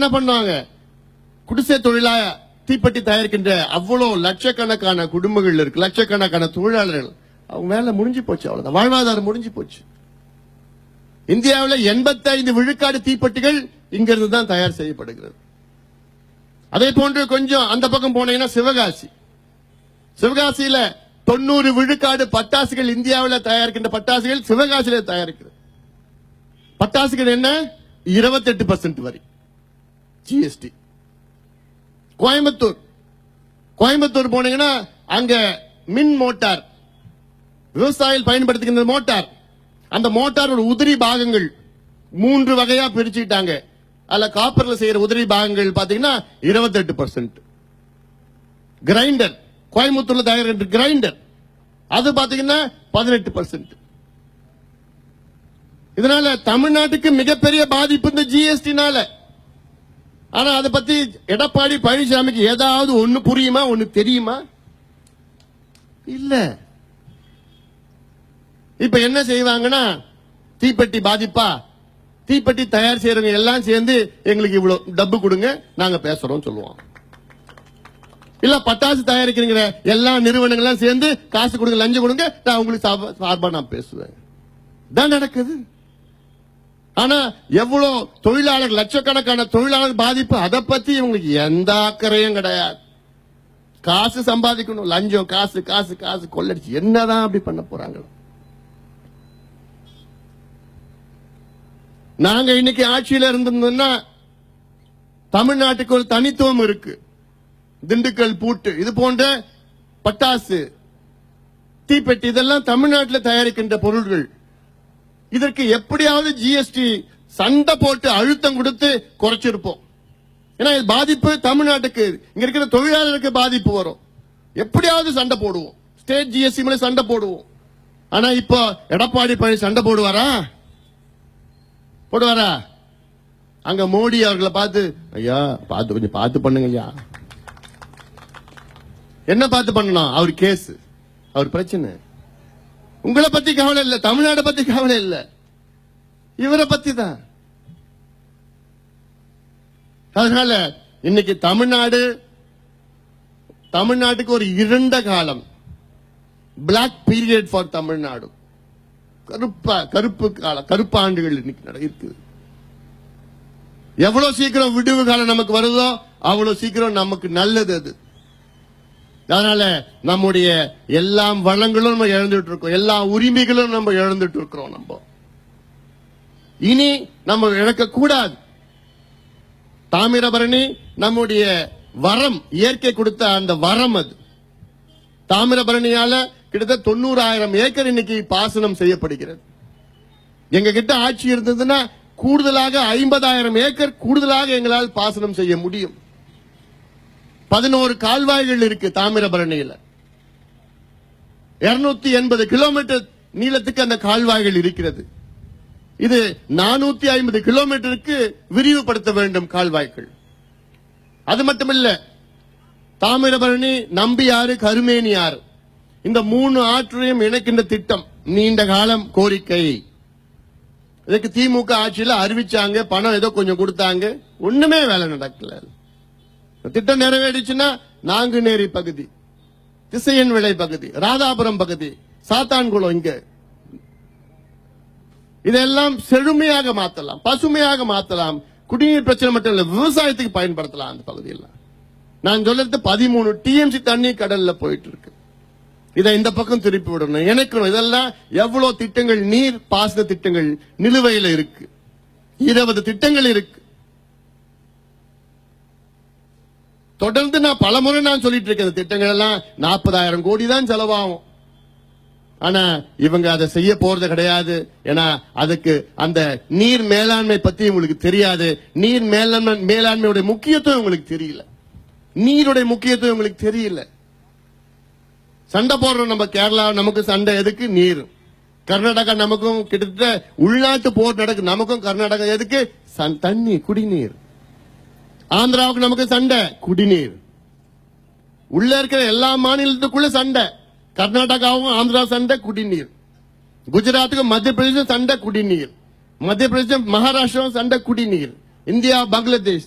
என்ன பண்ணுவாங்க? குடிசை தொழிலா தீப்பெட்டி தயாரிக்கின்ற அவ்வளவு லட்சக்கணக்கான குடும்பங்கள் இருக்கு. லட்சக்கணக்கான தொழிலாளர்கள். அவங்க வேலை முடிஞ்சு போச்சு அவ்வளவுதான். வாழ்வாதாரம் முடிஞ்சு போச்சு. இந்தியாவில் 85 விழுக்காடு தீப்பெட்டிகள் இங்கிருந்து தான் தயார் செய்யப்படுகிறது. அதே போன்று கொஞ்சம் அந்த பக்கம் போனீங்கன்னா சிவகாசி. சிவகாசியில தொண்ணூறு விழுக்காடு பட்டாசுகள் இந்தியாவில் தயாரிக்கின்ற பட்டாசுகள் சிவகாசியில தயாரிக்கிறது. பட்டாசுகள் என்ன? 28% பர்சன்ட் வரி. ஜிஎஸ்டி கோயம்புத்தூர் கோயம்புத்தூர் போனீங்கன்னா அங்க மின் மோட்டார் விவசாயிகள் பயன்படுத்துகின்ற மோட்டார். அந்த மோட்டாரோட உதிரி பாகங்கள் மூன்று வகையா பிரிச்சுக்கிட்டாங்க. அதுல காப்பர்ல செய்யற உதிரி பாகங்கள் பாத்தீங்கன்னா 28% பர்சன்ட் கிரைண்டர் கோயம்புத்தூர்ல தயாரிக்கிற கிரைண்டர் அது பாத்தீங்கன்னா பதினெட்டு பர்சன்ட் இதனால தமிழ்நாட்டுக்கு மிகப்பெரிய பாதிப்பு இந்த ஜிஎஸ்டினால ஆனா அதை பத்தி எடப்பாடி பழனிசாமிக்கு ஏதாவது ஒண்ணு புரியுமா ஒண்ணு தெரியுமா? இல்ல. இப்ப என்ன செய்வாங்கன்னா தீப்பெட்டி பாதிப்பா? தீப்பெட்டி தயார் செய்யறவங்க எல்லாம் சேர்ந்து எங்களுக்கு இவ்வளவு டப்பு கொடுங்க நாங்க பேசுறோம் சொல்லுவோம். இல்ல பட்டாசு தயாரிக்கிறீங்க எல்லா நிறுவனங்கள்லாம் சேர்ந்து காசு கொடுங்க லஞ்சம் கொடுங்க நான் உங்களுக்கு சார்பா- நான் பேசுவேன். தான் நடக்குது. ஆனா எவ்வளவு தொழிலாளர் லட்சக்கணக்கான தொழிலாளர் பாதிப்பு அதை பத்தி இவங்களுக்கு எந்த அக்கறையும் கிடையாது. காசு சம்பாதிக்கணும். லஞ்சம் காசு காசு காசு கொள்ளடிச்சு. என்னதான் அப்படி பண்ண போறாங்க நாங்க இன்னைக்கு ஆட்சியில இருந்திருந்தோம்னா தமிழ்நாட்டுக்கு ஒரு தனித்துவம் இருக்கு. திண்டுக்கல் பூட்டு இது போன்ற பட்டாசு தீப்பெட்டி இதெல்லாம் தமிழ்நாட்டில் தயாரிக்கின்ற பொருள்கள். இதற்கு எப்படியாவது ஜிஎஸ்டி சண்டை போட்டு அழுத்தம் கொடுத்து குறைச்சிருப்போம். ஏன்னா இது பாதிப்பு தமிழ்நாட்டுக்கு. இங்க இருக்கிற தொழிலாளருக்கு பாதிப்பு வரும். எப்படியாவது சண்டை போடுவோம். ஸ்டேட் ஜிஎஸ்டி மேல சண்டை போடுவோம். ஆனா இப்போ எடப்பாடி பழனி சண்டை போடுவாரா? போடுவாரா? அங்க மோடி அவர்களை பார்த்து ஐயா பார்த்து கொஞ்சம் பார்த்து பண்ணுங்க ஐயா. என்ன பார்த்து பண்ணணும் அவர் கேஸ். அவர் பிரச்சனை. உங்களை பத்தி கவலை இல்லை தமிழ்நாடு பத்தி கவலை இல்ல. இவரை பத்தி தான் அதனால இன்னைக்கு தமிழ்நாடு தமிழ்நாட்டுக்கு ஒரு இருண்ட காலம். Black period for Tamil Nadu. கருப்பா கருப்பு காலம் கருப்பு ஆண்டுகள் இன்னைக்கு நட- இருக்குது எவ்வளவு சீக்கிரம் விடுவு காலம் நமக்கு வருதோ அவ்வளவு சீக்கிரம் நமக்கு நல்லது அது. அதனால நம்முடைய எல்லா வளங்களும் நம்ம இழந்துட்டு இருக்கோம் எல்லா உரிமைகளும் நம்ம இழந்துட்டு இருக்கிறோம் நம்ம. இனி நம்ம இழக்க கூடாது தாமிரபரணி நம்முடைய வரம் இயற்கை கொடுத்த அந்த வரம் அது. தாமிரபரணியால கிட்டத்தட்ட தொண்ணூறாயிரம் ஏக்கர் இன்னைக்கு பாசனம் செய்யப்படுகிறது. எங்க கிட்ட ஆட்சி இருந்ததுன்னா கூடுதலாக ஐம்பதாயிரம் ஏக்கர் கூடுதலாக எங்களால் பாசனம் செய்ய முடியும். பதினோரு கால்வாய்கள் இருக்கு தாமிரபரணியில. இருநூத்தி எண்பது கிலோமீட்டர் நீளத்துக்கு அந்த கால்வாய்கள் இருக்கிறது. இது நானூத்தி ஐம்பது கிலோமீட்டருக்கு விரிவுபடுத்த வேண்டும் கால்வாய்கள். அது மட்டுமில்ல தாமிரபரணி நம்பியாறு கருமேனியாறு இந்த மூணு ஆற்றையும் இணைக்கின்ற திட்டம் நீண்ட காலம் கோரிக்கை. இதுக்கு திமுக ஆட்சியில அறிவிச்சாங்க பணம் ஏதோ கொஞ்சம் கொடுத்தாங்க ஒண்ணுமே வேலை நடக்கல. திட்டம் நிறைவேறிச்சுன்னா நாங்குநேரி பகுதி திசையன் விளை பகுதி ராதாபுரம் பகுதி சாத்தான்குளம் இங்க. இதெல்லாம் செழுமையாக மாத்தலாம் பசுமையாக மாத்தலாம். குடிநீர் பிரச்சனை மட்டும் இல்ல விவசாயத்துக்கு பயன்படுத்தலாம் அந்த பகுதியெல்லாம். நான் சொல்றது பதிமூணு டிஎம்சி தண்ணி கடல்ல போயிட்டு இருக்கு இதை இந்த பக்கம் திருப்பி விடணும். எனக்கு இதெல்லாம் எவ்வளவு திட்டங்கள் நீர் பாசன திட்டங்கள் நிலுவையில் இருக்கு. இருபது திட்டங்கள் இருக்கு. தொடர்ந்து நான் பலமுறை நான் சொல்லிட்டு இருக்கேன் திட்டங்கள் எல்லாம் நாற்பதாயிரம் கோடி தான் செலவாகும். ஆனா இவங்க அதை செய்ய போறது கிடையாது. ஏன்னா அதுக்கு அந்த நீர் மேலாண்மை பத்தி உங்களுக்கு தெரியாது. நீர் மேலாண்மை மேலாண்மையுடைய முக்கியத்துவம் உங்களுக்கு தெரியல. நீருடைய முக்கியத்துவம் உங்களுக்கு தெரியல. சண்டை போடுறோம் நம்ம கேரளா நமக்கு சண்டை எதுக்கு? நீர். கர்நாடகா நமக்கும் கிட்டத்தட்ட உள்நாட்டு போர் நடக்கு நமக்கும் கர்நாடகா எதுக்கு? சன்- தண்ணி குடிநீர். ஆந்திராவுக்கு நமக்கு சண்டை குடிநீர். உள்ள இருக்கிற எல்லா மாநிலத்துக்குள்ள சண்டை. கர்நாடகாவும் ஆந்திரா சண்டை குடிநீர். குஜராத்துக்கு மத்திய பிரதேசம் சண்டை குடிநீர். மத்திய பிரதேசம் மகாராஷ்டிராவும் சண்டை குடிநீர். இந்தியா பங்களாதேஷ்.